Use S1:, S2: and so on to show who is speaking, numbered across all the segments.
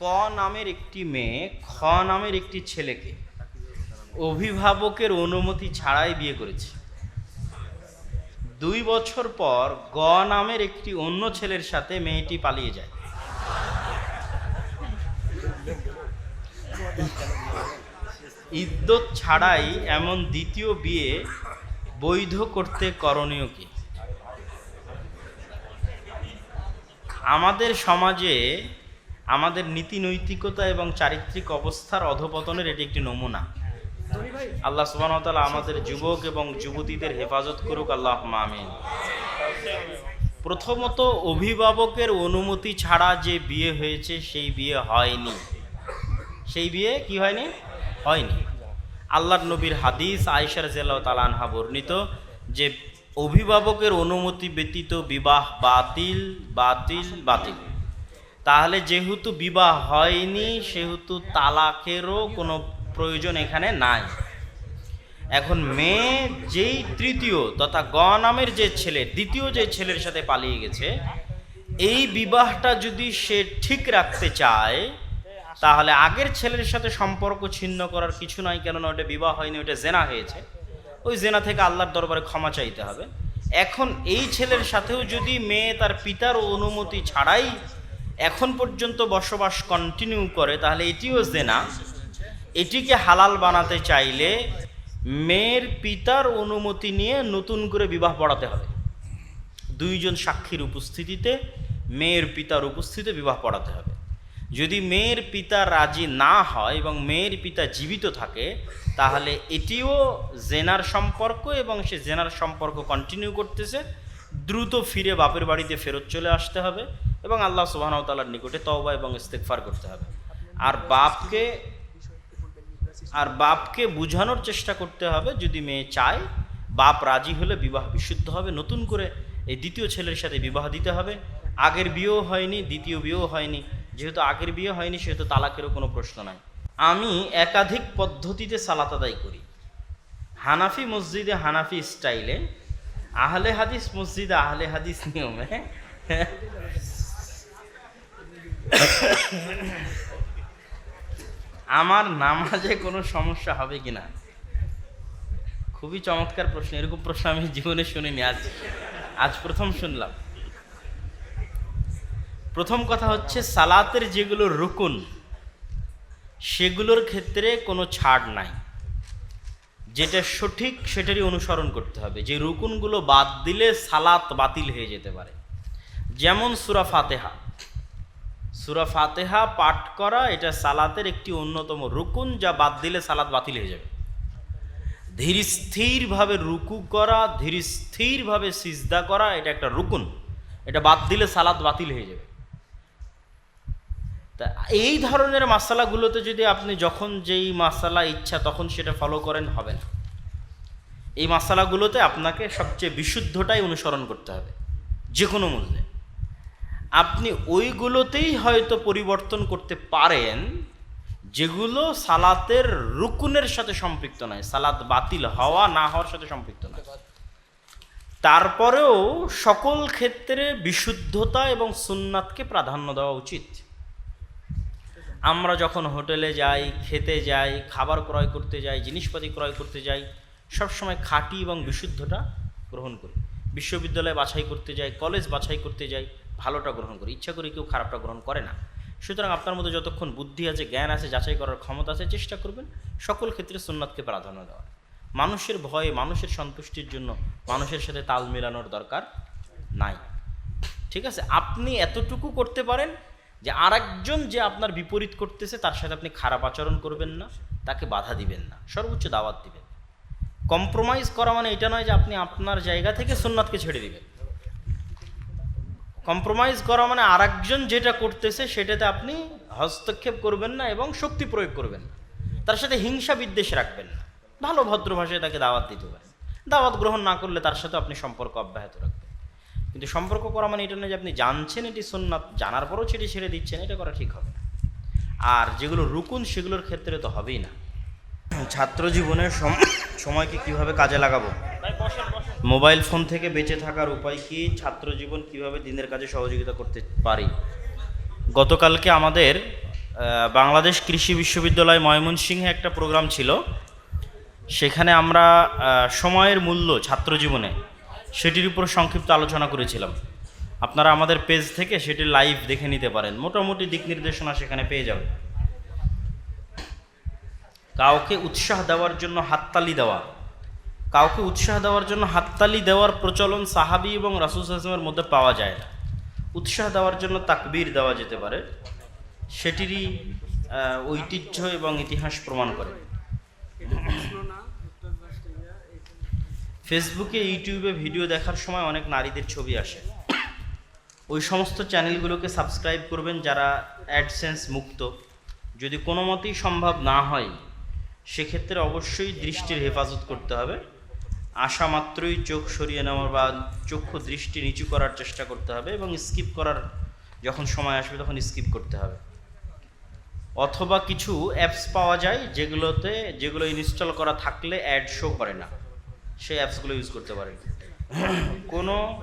S1: ক নামের একটি মেয়ে, খ নামের একটি ছেলেকে অভিভাবকের অনুমতি ছাড়াই বিয়ে করেছে। দুই বছর পর গ নামের একটি অন্য ছেলের সাথে মেয়েটি পালিয়ে যায়। ইদ্যত ছাড়াই এমন দ্বিতীয় বিয়ে বৈধ করতে করণীয় কি? আমাদের সমাজে আমাদের নীতি নৈতিকতা এবং চারিত্রিক অবস্থার অধপতনের এটি একটি নমুনা। আল্লাহ সুবাহতালা আমাদের যুবক এবং যুবতীদের হেফাজত করুক আল্লাহ আমিন। প্রথমত, অভিভাবকের অনুমতি ছাড়া যে বিয়ে হয়েছে, সেই বিয়ে হয়নি। সেই বিয়ে কি হয়নি? হয়নি। আল্লাহর নবীর হাদিস আয়েশার জেলাও তালানহা বর্ণিত যে অভিভাবকের অনুমতি ব্যতীত বিবাহ বাতিল বাতিল বাতিল। তাহলে যেহেতু বিবাহ হয়নি, সেহেতু তালাকেরও কোনো প্রয়োজন এখানে নাই। এখন মেয়ে যেই তৃতীয় তথা গ নামের যে ছেলে, দ্বিতীয় যে ছেলের সাথে পালিয়ে গেছে, এই বিবাহটা যদি সে ঠিক রাখতে চায়, তাহলে আগের ছেলের সাথে সম্পর্ক ছিন্ন করার কিছু নাই, কেননা ওটা বিবাহ হয়নি, ওটা জেনা হয়েছে। ওই জেনা থেকে আল্লাহর দরবারে ক্ষমা চাইতে হবে। এখন এই ছেলের সাথেও যদি মেয়ে তার পিতার অনুমতি ছাড়াই এখন পর্যন্ত বসবাস কন্টিনিউ করে, তাহলে এটিও জেনা। এটিকে হালাল বানাতে চাইলে মেয়ের পিতার অনুমতি নিয়ে নতুন করে বিবাহ পড়াতে হবে। দুইজন সাক্ষীর উপস্থিতিতে মেয়ের পিতার উপস্থিতিতে বিবাহ পড়াতে হবে। যদি মেয়ের পিতা রাজি না হয় এবং মেয়ের পিতা জীবিত থাকে, তাহলে এটিও জেনার সম্পর্ক এবং সে জেনার সম্পর্ক কন্টিনিউ করতেছে। দ্রুত ফিরে বাপের বাড়িতে ফেরত চলে আসতে হবে। এবং আল্লাহ সুবাহতালার নিকটে তওবা এবং ইস্তেকফার করতে হবে। আর বাপকে আর বাপকে বুঝানোর চেষ্টা করতে হবে যদি মেয়ে চায়, বাপ রাজি হলে বিবাহ বিশুদ্ধ হবে। নতুন করে এই দ্বিতীয় ছেলের সাথে বিবাহ দিতে হবে। আগের বিয়েও হয়নি, দ্বিতীয় বিয়েও হয়নি। যেহেতু আগের বিয়ে হয়নি, সেহেতু তালাকেরও কোনো প্রশ্ন নাই। আমি একাধিক পদ্ধতিতে সালাত আদায় করি। হানাফি মসজিদে হানাফি স্টাইলে, আহলে হাদিস মসজিদে আহলে হাদিস নিয়মে আমার নামাজে কোনো সমস্যা হবে কি না খুবই চমৎকার প্রশ্ন, এরকম প্রশ্ন আমি জীবনে শুনিনি, আজ আজ প্রথম শুনলাম। প্রথম কথা হচ্ছে, সালাতের যেগুলো রুকুন, সেগুলোর ক্ষেত্রে কোনো ছাড় নাই। যেটা সঠিক, সেটারই অনুসরণ করতে হবে। যে রুকুনগুলো বাদ দিলে সালাত বাতিল হয়ে যেতে পারে। যেমন সুরা ফাতেহা। সুরা ফাতেহা পাঠ করা এটা সালাতের একটি অন্যতম রুকুন যা বাদ দিলে সালাত বাতিল হয়ে যাবে। ধীর স্থিরভাবে রুকু করা, ধীর স্থিরভাবে সিজদা করা, এটা একটা রুকুন। এটা বাদ দিলে সালাত বাতিল হয়ে যাবে। তা এই ধরনের মাসালাগুলোতে যদি আপনি যখন যেই মাসালা ইচ্ছা তখন সেটা ফলো করেন, হবে না। এই মাসালাগুলোতে আপনাকে সবচেয়ে বিশুদ্ধটাই অনুসরণ করতে হবে। যে কোনো মূল্যে। আপনি ওইগুলোতেই হয়তো পরিবর্তন করতে পারেন, যেগুলো সালাতের রুকুনের সাথে সম্পৃক্ত নয়। সালাত বাতিল হওয়া, না হওয়ার সাথে সম্পৃক্ত নয়। তারপরেও সকল ক্ষেত্রে বিশুদ্ধতা এবং সুন্নাতকে প্রাধান্য দেওয়া উচিত। আমরা যখন হোটেলে যাই, খেতে যাই, খাবার ক্রয় করতে যাই, জিনিসপাতি ক্রয় করতে যাই, সবসময় খাঁটি এবং বিশুদ্ধটা গ্রহণ করি। বিশ্ববিদ্যালয় বাছাই করতে যাই, কলেজ বাছাই করতে যাই ভালোটা গ্রহণ করি, ইচ্ছা করে কেউ খারাপটা গ্রহণ করে না। সুতরাং আপনার মধ্যে যতক্ষণ বুদ্ধি আছে, জ্ঞান আছে, যাচাই করার ক্ষমতা আছে, চেষ্টা করবেন সকল ক্ষেত্রে সুন্নাতকে প্রাধান্য দেওয়ার। মানুষের ভয়ে, মানুষের সন্তুষ্টির জন্য মানুষের সাথে তাল মেলানোর দরকার নাই। ঠিক আছে? আপনি এতটুকু করতে পারেন যে আরেকজন যে আপনার বিপরীত করতেছে, তার সাথে আপনি খারাপ আচরণ করবেন না, তাকে বাধা দিবেন না, সর্বোচ্চ দাওয়াত দিবেন। কম্প্রোমাইজ করা মানে এটা নয় যে আপনি আপনার জায়গা থেকে সুন্নাতকে ছেড়ে দিবেন। কম্প্রোমাইজ করা মানে আরেকজন যেটা করতেছে সেটাতে আপনি হস্তক্ষেপ করবেন না এবং শক্তি প্রয়োগ করবেন না। তার সাথে হিংসা বিদ্বেষ রাখবেন না। ভালো ভদ্র ভাষায় তাকে দাওয়াত দিতে পারেন দাওয়াত গ্রহণ না করলে তার সাথে আপনি সম্পর্ক অব্যাহত রাখবেন। কিন্তু সম্পর্ক করা মানে এটা নয় যে আপনি জানছেন এটি সুন্নাত, জানার পরও ছেড়ে ছেড়ে দিচ্ছেন, এটা করা ঠিক হবে না। আর যেগুলো রুকুন, সেগুলোর ক্ষেত্রে তো হবেই না। ছাত্র জীবনের সময়কে কীভাবে কাজে লাগাবো? মোবাইল ফোন থেকে বেঁচে থাকার উপায় কি? ছাত্র জীবন কীভাবে দিনের কাজে সহযোগিতা করতে পারি? গতকালকে আমাদের বাংলাদেশ কৃষি বিশ্ববিদ্যালয় ময়মনসিংহে একটা প্রোগ্রাম ছিল। সেখানে আমরা সময়ের মূল্য ছাত্র জীবনে সেটির উপর সংক্ষিপ্ত আলোচনা করেছিলাম। আপনারা আমাদের পেজ থেকে সেটি লাইভ দেখে নিতে পারেন। মোটামুটি দিক নির্দেশনা সেখানে পেয়ে যাবে কাউকে উৎসাহ দেওয়ার জন্য হাততালি দেওয়া কাউকে উৎসাহ দেওয়ার জন্য হাততালি দেওয়ার প্রচলন সাহাবি এবং রাসুল আসলামের মধ্যে পাওয়া যায় না। উৎসাহ দেওয়ার জন্য তাকবির দেওয়া যেতে পারে। সেটিরই ঐতিহ্য এবং ইতিহাস প্রমাণ করে। ফেসবুকে, ইউটিউবে ভিডিও দেখার সময় অনেক নারীদের ছবি আসে। ওই সমস্ত চ্যানেলগুলোকে সাবস্ক্রাইব করবেন যারা অ্যাডসেন্স মুক্ত। যদি কোনো মতেই সম্ভব না হয়, সেক্ষেত্রে অবশ্যই দৃষ্টির হেফাজত করতে হবে। আসা মাত্রই চোখ সরিয়ে নেওয়ার বা চক্ষু দৃষ্টি নিচু করার চেষ্টা করতে হবে এবং স্কিপ করার যখন সময় আসবে তখন স্কিপ করতে হবে। অথবা কিছু অ্যাপস পাওয়া যায় যেগুলোতে, যেগুলো ইনস্টল করা থাকলে অ্যাড শো করে না। সেই অ্যাপসগুলো ইউজ করতে পারেন। কোনো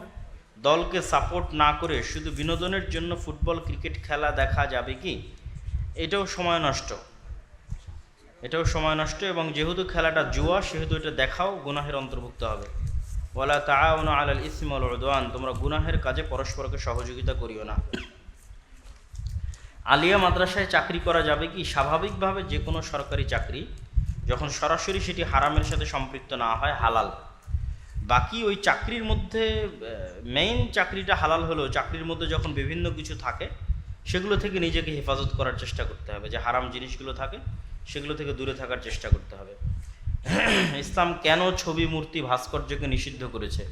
S1: দলকে সাপোর্ট না করে শুধু বিনোদনের জন্য ফুটবল ক্রিকেট খেলা দেখা যাবে কি? এটাও সময় নষ্ট। এটাও সময় নষ্ট এবং যেহেতু খেলাটা জুয়া, সেহেতু এটা দেখাও গুনাহের অন্তর্ভুক্ত হবে। ওয়ালা তাআউনু আলাল ইসমি ওয়াল উদওয়ান, তোমরা গুনাহের কাজে পরস্পরকে সহযোগিতা করিও না। আলিয়া মাদ্রাসায় চাকরি করা যাবে কি? স্বাভাবিকভাবে যে কোনো সরকারি চাকরি, যখন সরাসরি সেটি হারামের সাথে সম্পৃক্ত না হয়, হালাল। বাকি ওই চাকরির মধ্যে মেইন চাকরিটা হালাল হলেও, চাকরির মধ্যে যখন বিভিন্ন কিছু থাকে, সেগুলো থেকে নিজেকে হেফাজত করার চেষ্টা করতে হবে যে হারাম জিনিসগুলো থাকে সেগুলো থেকে দূরে থাকার চেষ্টা করতে হবে। ইসলাম কেন ছবি মূর্তি ভাস্কর্যকে নিষিদ্ধ করেছে?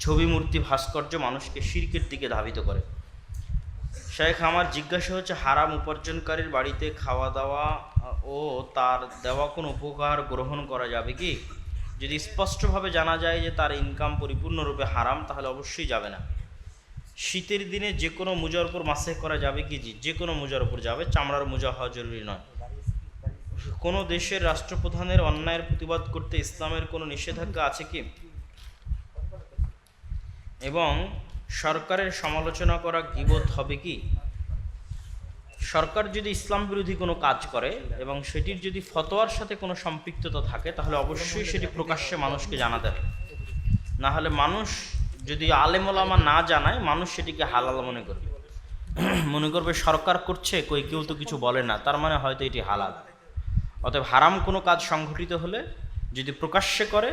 S1: ছবি মূর্তি ভাস্কর্য মানুষকে শিরকের দিকে ধাবিত করে। শেখ, আমার জিজ্ঞাসা হচ্ছে হারাম উপার্জনকারীর বাড়িতে খাওয়া দাওয়া ও তার দেওয়া কোনো উপকার গ্রহণ করা যাবে কি? যদি স্পষ্টভাবে জানা যায় যে তার ইনকাম পরিপূর্ণরূপে হারাম, তাহলে অবশ্যই যাবে না। শীতের দিনে যে কোনো মোজার উপর মাসে করা যাবে কি যে কোনো মোজার উপর যাবে, চামড়ার মোজা হওয়া জরুরি নয়। কোনো দেশের রাষ্ট্রপ্রধানের অন্যায়ের প্রতিবাদ করতে ইসলামের কোনো নিষেধাজ্ঞা আছে কি? এবং সরকারের সমালোচনা করা গিবত হবে কি? সরকার যদি ইসলাম বিরোধী কোনো কাজ করে এবং সেটির যদি ফতোয়ার সাথে কোনো সম্পৃক্ততা থাকে, তাহলে অবশ্যই সেটি প্রকাশ্যে মানুষকে জানাতে হবে। না হলে মানুষ যদি আলেমোলামা না জানায়, মানুষ সেটিকে হালাল মনে করবে। মনে করবে সরকার করছে, কই কেউ তো কিছু বলে না। তার মানে হয়তো এটি হালাল। অতএব হারাম কোনো কাজ সংঘটিত হলে যদি প্রকাশ্যে করে,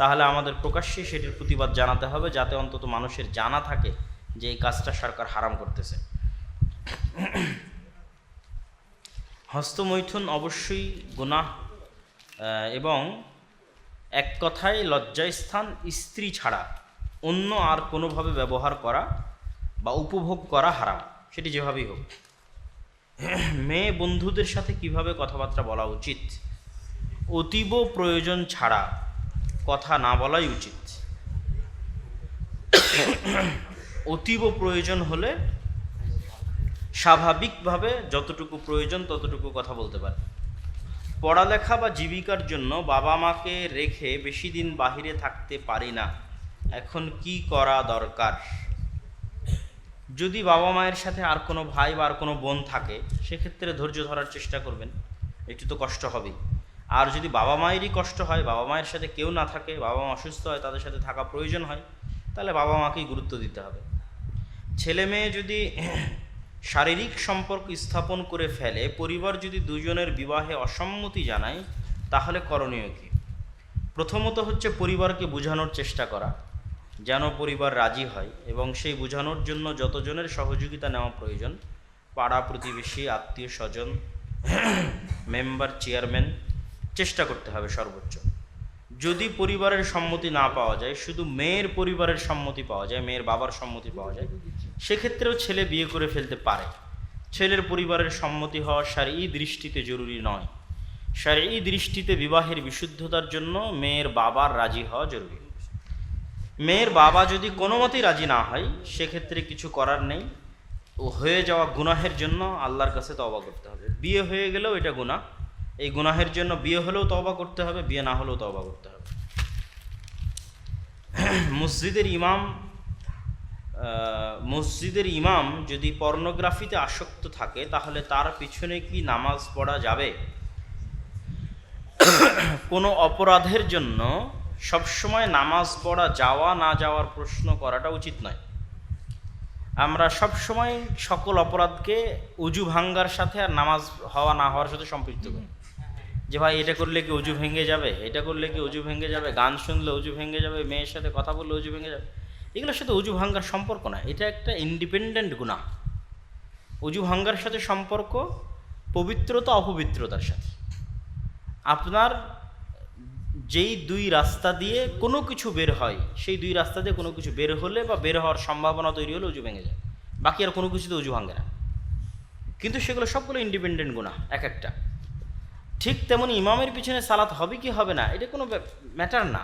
S1: তাহলে আমাদের প্রকাশ্যে সেটির প্রতিবাদ জানাতে হবে, যাতে অন্তত মানুষের জানা থাকে যে এই কাজটা সরকার হারাম করতেছে। হস্তমৈথুন অবশ্যই গুনাহ এবং এক কথায় লজ্জাস্থান স্ত্রী ছাড়া অন্য আর কোনোভাবে ব্যবহার করা বা উপভোগ করা হারাম, সেটি যেভাবেই হোক। মেয়ে বন্ধুদের সাথে কীভাবে কথাবার্তা বলা উচিত? অতীব প্রয়োজন ছাড়া কথা না বলাই উচিত। অতীব প্রয়োজন হলে স্বাভাবিকভাবে যতটুকু প্রয়োজন ততটুকু কথা বলতে পারে। পড়ালেখা বা জীবিকার জন্য বাবা মাকে রেখে বেশি দিন বাহিরে থাকতে পারি না। এখন কি করা দরকার? যদি বাবা মায়ের সাথে আর কোনো ভাই বা আর কোনো বোন থাকে, সেক্ষেত্রে ধৈর্য ধরার চেষ্টা করবেন। একটু তো কষ্ট হবেই। আর যদি বাবা মায়েরই কষ্ট হয়, বাবা মায়ের সাথে কেউ না থাকে, বাবা মা অসুস্থ হয়, তাদের সাথে থাকা প্রয়োজন হয়, তাহলে বাবা মাকেই গুরুত্ব দিতে হবে। ছেলে মেয়ে যদি শারীরিক সম্পর্ক স্থাপন করে ফেলে, পরিবার যদি দুজনের বিবাহে অসম্মতি জানায়, তাহলে করণীয় কী? প্রথমত হচ্ছে পরিবারকে বোঝানোর চেষ্টা করা। যেন পরিবার রাজি হয় এবং সেই বোঝানোর জন্য যতজনের সহযোগিতা নেওয়া প্রয়োজন, পাড়া প্রতিবেশী, আত্মীয় স্বজন, মেম্বার, চেয়ারম্যান, চেষ্টা করতে হবে সর্বোচ্চ। যদি পরিবারের সম্মতি না পাওয়া যায়, শুধু মেয়ের পরিবারের সম্মতি পাওয়া যায়, মেয়ের বাবার সম্মতি পাওয়া যায়, সেক্ষেত্রেও ছেলে বিয়ে করে ফেলতে পারে। ছেলের পরিবারের সম্মতি হওয়া সারি দৃষ্টিতে জরুরি নয়। সারি দৃষ্টিতে বিবাহের বিশুদ্ধতার জন্য মেয়ের বাবার রাজি হওয়া জরুরি। মেয়ের বাবা যদি কোনো মতেই রাজি না হয়, সেক্ষেত্রে কিছু করার নেই। ও হয়ে যাওয়া গুনাহের জন্য আল্লাহর কাছে তওবা করতে হবে। বিয়ে হয়ে গেলেও এটা গুনাহ। এই গুনাহের জন্য বিয়ে হলেও তওবা করতে হবে, বিয়ে না হলেও তওবা করতে হবে। মসজিদের ইমাম মসজিদের ইমাম যদি পর্নোগ্রাফিতে আসক্ত থাকে, তাহলে তার পিছনে কি নামাজ পড়া যাবে? কোনো অপরাধের জন্য সবসময় নামাজ পড়া, যাওয়া, না যাওয়ার প্রশ্ন করাটা উচিত নয়। আমরা সবসময় সকল অপরাধকে উজু ভাঙ্গার সাথে আর নামাজ হওয়া, না হওয়ার সাথে সম্পৃক্ত করি। যে ভাই, এটা করলে কি উজু ভেঙে যাবে? এটা করলে কি উজু ভেঙে যাবে? গান শুনলে উজু ভেঙে যাবে? মেয়ের সাথে কথা বললে উজু ভেঙে যাবে? এগুলোর সাথে উজু ভাঙ্গার সম্পর্ক না এটা একটা ইন্ডিপেন্ডেন্ট গুণা। উজু ভাঙ্গার সাথে সম্পর্ক পবিত্রতা, অপবিত্রতার সাথে। আপনার যেই দুই রাস্তা দিয়ে কোনো কিছু বের হয়, সেই দুই রাস্তা দিয়ে কোনো কিছু বের হলে বা বের হওয়ার সম্ভাবনা তৈরি হলে উজু ভেঙে যায়। বাকি আর কোনো কিছুতে উজু ভাঙে না। কিন্তু সেগুলো সবগুলো ইন্ডিপেন্ডেন্ট গুণা, এক একটা। ঠিক তেমনি ইমামের পিছনে সালাত হবে কি হবে না, এটা কোনো ম্যাটার না।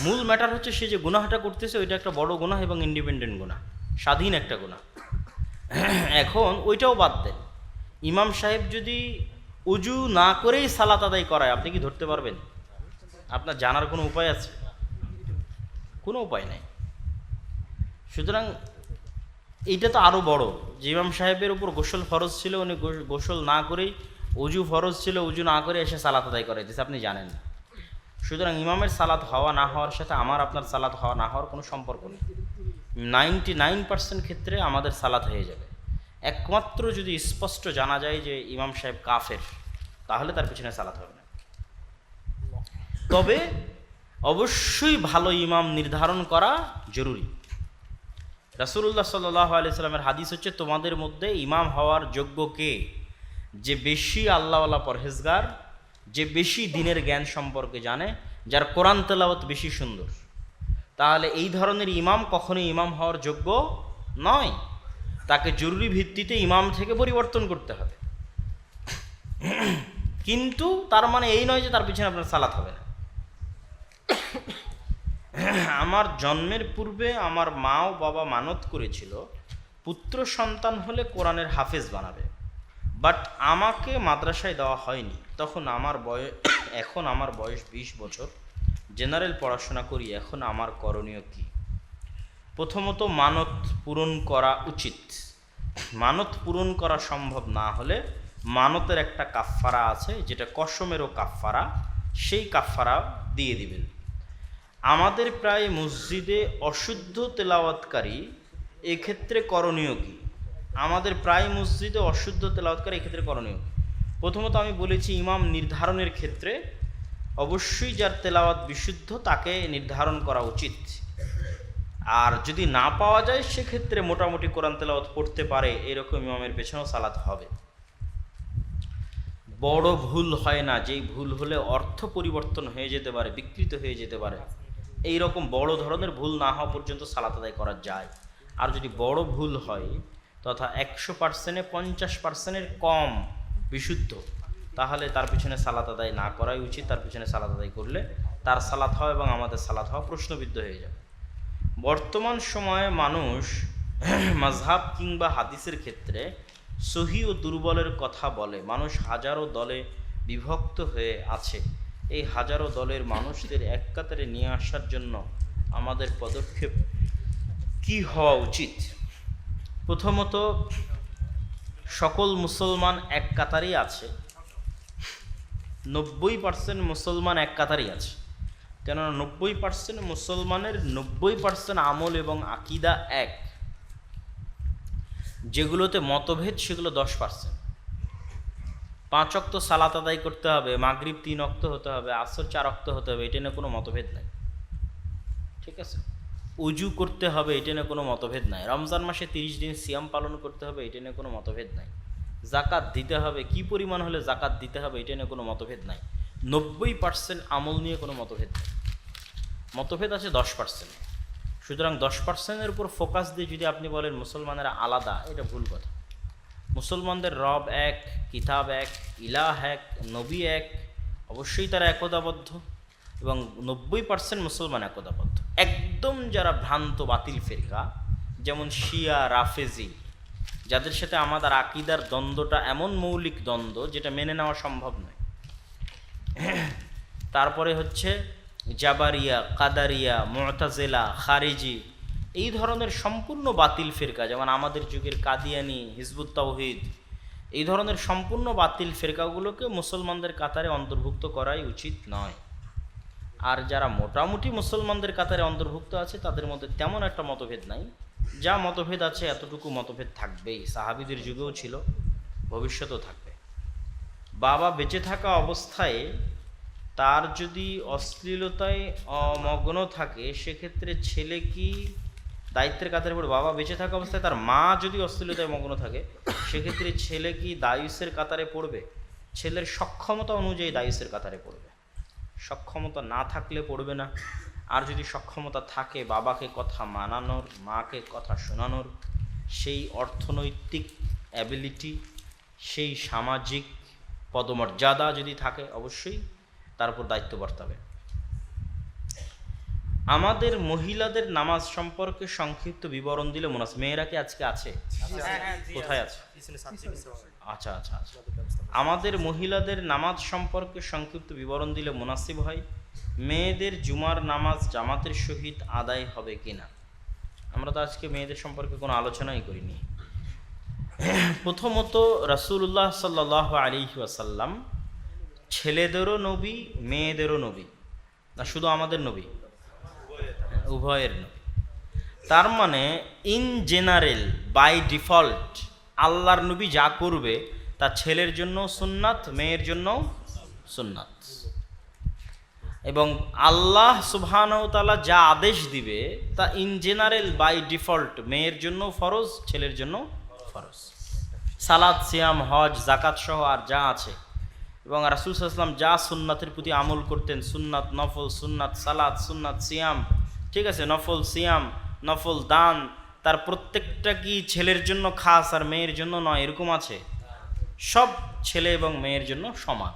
S1: মূল ম্যাটার হচ্ছে সে যে গুনাহটা করতেছে, ওইটা একটা বড় গুনাহ এবং ইন্ডিপেন্ডেন্ট গুনাহ, স্বাধীন একটা গুনাহ। এখন ওইটাও বাদ দেন। ইমাম সাহেব যদি উজু না করেই সালাত আদায় করায়, আপনি কি ধরতে পারবেন? আপনার জানার কোনো উপায় আছে? কোনো উপায় নাই। সুতরাং এইটা তো আরও বড়। যে ইমাম সাহেবের উপর গোসল ফরজ ছিল, উনি গোসল না করেই উজু ফরজ ছিল, উজু না করে এসে সালাত আদায় করে দিয়েছে আপনি জানেন। সুতরাং ইমামের সালাত হওয়া না হওয়ার সাথে আমার, আপনার সালাত হওয়া না হওয়ার কোনো সম্পর্ক নেই। নাইনটি নাইন পার্সেন্ট ক্ষেত্রে আমাদের সালাত হয়ে যাবে। একমাত্র যদি স্পষ্ট জানা যায় যে ইমাম সাহেব কাফের, তাহলে তার পিছনে সালাত হবে তবে অবশ্যই ভালো ইমাম নির্ধারণ করা জরুরি। রাসুল্লাহ সাল্লাহ আলি সাল্লামের হাদিস হচ্ছে, তোমাদের মধ্যে ইমাম হওয়ার যোগ্য কে? যে বেশি আল্লাহওয়ালা পরহেজগার, যে বেশি দিনের জ্ঞান সম্পর্কে জানে, যার কোরআন তেলাওয়াত বেশি সুন্দর? তাহলে এই ধরনের ইমাম কখনোই ইমাম হওয়ার যোগ্য নয়। তাকে জরুরি ভিত্তিতে ইমাম থেকে পরিবর্তন করতে হবে। কিন্তু তার মানে এই নয় যে তার পিছনে আপনার সালাত হবে না। আমার জন্মের পূর্বে আমার মা ও বাবা মানত করেছিল, পুত্র সন্তান হলে কোরআনের হাফেজ বানাবে। বাট আমাকে মাদ্রাসায় দেওয়া হয়নি। তখন আমার বয়স এখন আমার বয়স বিশ বছর। জেনারেল পড়াশোনা করি, এখন আমার করণীয় কি? প্রথমত মানত পূরণ করা উচিত। মানত পূরণ করা সম্ভব না হলে মানতের একটা কাফফারা আছে, যেটা কসমেরও কাফফারা, সেই কাফফারা দিয়ে দিবেন। আমাদের প্রায় মসজিদে অশুদ্ধ তেলাওয়াতকারী এক্ষেত্রে করণীয় কি? আমাদের প্রায় মসজিদে অশুদ্ধ তেলাওয়াতকারী এক্ষেত্রে করণীয় প্রথমত আমি বলেছি ইমাম নির্ধারণের ক্ষেত্রে অবশ্যই যার তেলাওয়াত বিশুদ্ধ তাকে নির্ধারণ করা উচিত। আর যদি না পাওয়া যায়, সেক্ষেত্রে মোটামুটি কোরআন তেলাওয়াত পড়তে পারে, এরকম ইমামের পেছনেও সালাত হবে। বড় ভুল হয় না, যেই ভুল হলে অর্থ পরিবর্তন হয়ে যেতে পারে, বিকৃত হয়ে যেতে পারে। এই রকম বড় ধরনের ভুল না হওয়া পর্যন্ত সালাত আদায় করা যায়। আর যদি বড় ভুল হয়, তথা একশো পার্সেন্টে পঞ্চাশ পার্সেন্টের কম বিশুদ্ধ, তাহলে তার পিছনে সালাত আদায় না করাই উচিত। তার পিছনে সালাত আদায় করলে তার সালাত হওয়া এবং আমাদের সালাত হওয়া প্রশ্নবিদ্ধ হয়ে যাবে। বর্তমান সময়ে মানুষ মাঝহাব কিংবা হাদিসের ক্ষেত্রে সহি ও দুর্বলের কথা বলে। মানুষ হাজারো দলে বিভক্ত হয়ে আছে। এই হাজারো দলের মানুষদের এক কাতারে নিয়ে আসার জন্য আমাদের পদক্ষেপ কি হওয়া উচিত? প্রথমত, সকল মুসলমান এক কাতারেই আছে। নব্বই পার্সেন্ট মুসলমান এক কাতারেই আছে। কেননা নব্বই পার্সেন্ট মুসলমানের নব্বই পার্সেন্ট আমল এবং আকিদা এক। যেগুলোতে মতভেদ, সেগুলো দশ পার্সেন্ট পাঁচ অক্ত সালাত আদায় করতে হবে, মাগরিব তিন অক্ত হতে হবে, আসর চার অক্ত হতে হবে, এটা নিয়ে কোনো মতভেদ নাই। ঠিক আছে? উজু করতে হবে, এটা নিয়ে কোনো মতভেদ নাই। রমজান মাসে তিরিশ দিন সিয়াম পালন করতে হবে, এটা নিয়ে কোনো মতভেদ নাই। জাকাত দিতে হবে, কি পরিমাণ হলে জাকাত দিতে হবে, এটা নিয়ে কোনো মতভেদ নাই। নব্বই পার্সেন্ট আমল নিয়ে কোনো মতভেদ নেই। মতভেদ আছে দশ পার্সেন্ট। সুতরাং দশ পার্সেন্টের উপর ফোকাস দিয়ে যদি আপনি বলেন, মুসলমানেরা আলাদা, এটা ভুল কথা। মুসলমানদের রব এক, কিতাব এক, ইলাহ এক, নবী এক, অবশ্যই তারা একতাবদ্ধ এবং নব্বই পার্সেন্ট মুসলমান একতাবদ্ধ। একদম যারা ভ্রান্ত বাতিল ফেরকা, যেমন শিয়া, রাফেজি, যাদের সাথে আমাদের আকিদার দ্বন্দ্বটা এমন মৌলিক দ্বন্দ্ব যেটা মেনে নেওয়া সম্ভব নয়। তারপরে হচ্ছে জাবারিয়া, কাদারিয়া, মোতাজেলা, খারিজি এই ধরনের সম্পূর্ণ বাতিল ফেরকা, যেমন আমাদের যুগের কাদিয়ানি, হিজবুত তাওহিদ, এই ধরনের সম্পূর্ণ বাতিল ফেরকাগুলোকে মুসলমানদের কাতারে অন্তর্ভুক্ত করাই উচিত নয়। আর যারা মোটামুটি মুসলমানদের কাতারে অন্তর্ভুক্ত আছে, তাদের মধ্যে তেমন একটা মতভেদ নাই। যা মতভেদ আছে, এতটুকু মতভেদ থাকবেই। সাহাবিদের যুগেও ছিল, ভবিষ্যতেও থাকবে। বাবা বেঁচে থাকা অবস্থায় তার যদি অশ্লীলতায় অমগ্ন থাকে, সেক্ষেত্রে ছেলে কি দায়িত্বের কাতারে পড়বে বাবা বেঁচে থাকা অবস্থায় তার মা যদি অশ্লীলতায় মগ্ন থাকে, সেক্ষেত্রে ছেলে কি দায়ুসের কাতারে পড়বে? ছেলের সক্ষমতা অনুযায়ী দায়ুসের কাতারে পড়বে। সক্ষমতা না থাকলে পড়বে না। আর যদি সক্ষমতা থাকে বাবাকে কথা মানানোর, মাকে কথা শোনানোর, সেই অর্থনৈতিক অ্যাবিলিটি সেই সামাজিক পদমর্যাদা যদি থাকে, অবশ্যই তার উপর দায়িত্ব বর্তাবে। আমাদের মহিলাদের নামাজ সম্পর্কে সংক্ষিপ্ত বিবরণ দিলে মনে আছে। মেয়েরা কি আজকে আছে? কোথায় আছে? আচ্ছা আচ্ছা আচ্ছা। আমাদের মহিলাদের নামাজ সম্পর্কে সংক্ষিপ্ত বিবরণ দিলে মুনাসিব হয় মেয়েদের জুমার নামাজ জামাতের সহিত আদায় হবে কিনা? আমরা তো আজকে মেয়েদের সম্পর্কে কোনো আলোচনাই করিনি। প্রথমত রাসূলুল্লাহ সাল্লাহ আলী ওয়াসাল্লাম ছেলেদেরও নবী, মেয়েদেরও নবী। না, শুধু আমাদের নবী। উভয়ের নবী। তার মানে ইন জেনারেল বাই ডিফল্ট আল্লাহর নবী যা করবে, তা ছেলের জন্য সুন্নাত, মেয়ের জন্য সুন্নাত। এবং আল্লাহ সুবহানতালা যা আদেশ দিবে, তা ইন জেনারেল বাই ডিফল্ট মেয়ের জন্য ফরজ, ছেলের জন্য ফরজ। সালাদ সিয়াম, হজ জাকাত সহ আর যা আছে। এবং রাসুল সাল্লাম যা সুন্নাতের প্রতি আমল করতেন, সুন্নাত নফল, সুন্নাত সালাদ সুন্নাত সিয়াম ঠিক আছে, নফল সিয়াম, নফল দান, তার প্রত্যেকটা কি ছেলের জন্য খাস আর মেয়ের জন্য নয়? এরকম আছে। সব ছেলে এবং মেয়ের জন্য সমান।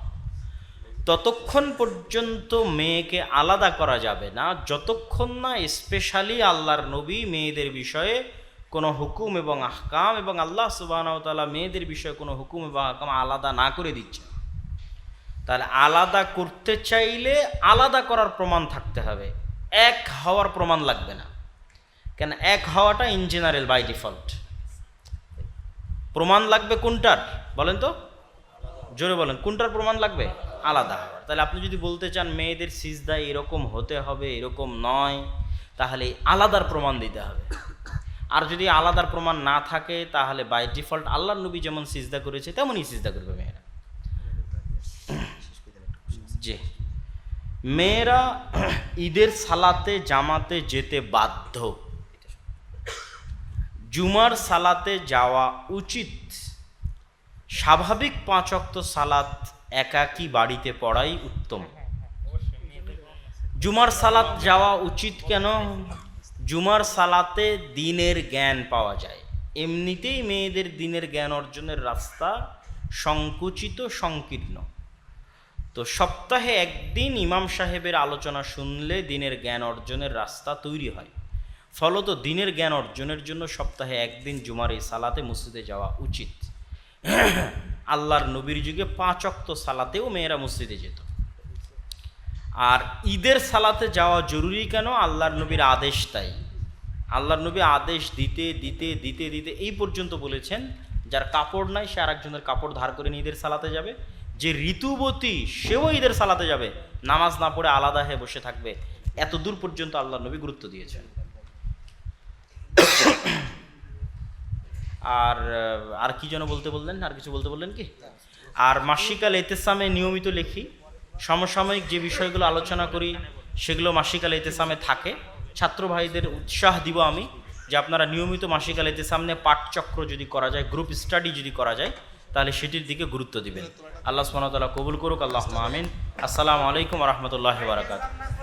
S1: ততক্ষণ পর্যন্ত মেয়েকে আলাদা করা যাবে না। যতক্ষণ না স্পেশালি আল্লাহর নবী মেয়েদের বিষয়ে কোনো হুকুম এবং আহকাম এবং আল্লাহ সুবাহতালা মেয়েদের বিষয়ে কোনো হুকুম এবং আহকাম আলাদা না করে দিচ্ছে। তাহলে আলাদা করতে চাইলে আলাদা করার প্রমাণ থাকতে হবে। এক হওয়ার প্রমাণ লাগবে না। কেন এক হওয়াটা ইন জেনারেল বাই ডিফল্ট প্রমাণ লাগবে কোনটার? বলেন তো। জোরে বলেন, কোনটার প্রমাণ লাগবে? আলাদা। তাহলে আপনি যদি বলতে চান, মেয়েদের সিজদা এরকম হতে হবে, এরকম নয়, তাহলে আলাদার প্রমাণ দিতে হবে। আর যদি আলাদার প্রমাণ না থাকে, তাহলে বাই ডিফল্ট আল্লাহর নবী যেমন সিজদা করেছে, তেমনই সিজদা করবে মেয়েরা। জি। মেয়েরা ঈদের সালাতে, জামাতে যেতে বাধ্য। জুমার সালাতে যাওয়া উচিত। স্বাভাবিক পাঁচ অক্ত সালাত একাকী বাড়িতে পড়াই উত্তম। জুমার সালাত যাওয়া উচিত কেন? জুমার সালাতে দিনের জ্ঞান পাওয়া যায়। এমনিতেই মেয়েদের দিনের জ্ঞান অর্জনের রাস্তা সংকুচিত, সংকীর্ণ। তো সপ্তাহে একদিন ইমাম সাহেবের আলোচনা শুনলে দিনের জ্ঞান অর্জনের রাস্তা তৈরি হয়। ফলত দিনের জ্ঞান অর্জনের জন্য সপ্তাহে একদিন জুমার এই সালাতে মসজিদে যাওয়া উচিত। আল্লাহর নবীর যুগে পাঁচ অক্ত সালাতেও মেয়েরা মসজিদে যেত। আর ঈদের সালাতে যাওয়া জরুরি কেন? আল্লাহর নবীর আদেশ তাই। আল্লাহর নবী আদেশ দিতে দিতে দিতে দিতে এই পর্যন্ত বলেছেন, যার কাপড় নাই, সে আরেকজনের কাপড় ধার করে নিয়ে ঈদের সালাতে যাবে। যে ঋতুবতী, সেও ঈদের সালাতে যাবে। নামাজ না পড়ে আলাদা হয়ে বসে থাকবে। এত দূর পর্যন্ত আল্লাহ নবী গুরুত্ব দিয়েছেন। আর আর কি যেন বলতে বললেন? আর কিছু বলতে বললেন কি? আর মাসিকাল এতেসামে নিয়মিত লিখি। সমসাময়িক যে বিষয়গুলো আলোচনা করি, সেগুলো মাসিকাল এতেসামে থাকে। ছাত্র ভাইদের উৎসাহ দিব আমি যে আপনারা নিয়মিত মাসিকাল এতেসামনে পাঠচক্র যদি করা যায় গ্রুপ স্টাডি যদি করা যায় তাহলে সেটির দিকে গুরুত্ব দিবেন। আল্লাহ ওয়া কবুল করুক। আল্লাহ আমিন। আসসালামু আলাইকুম রহমতুল্লাহ বারাকাত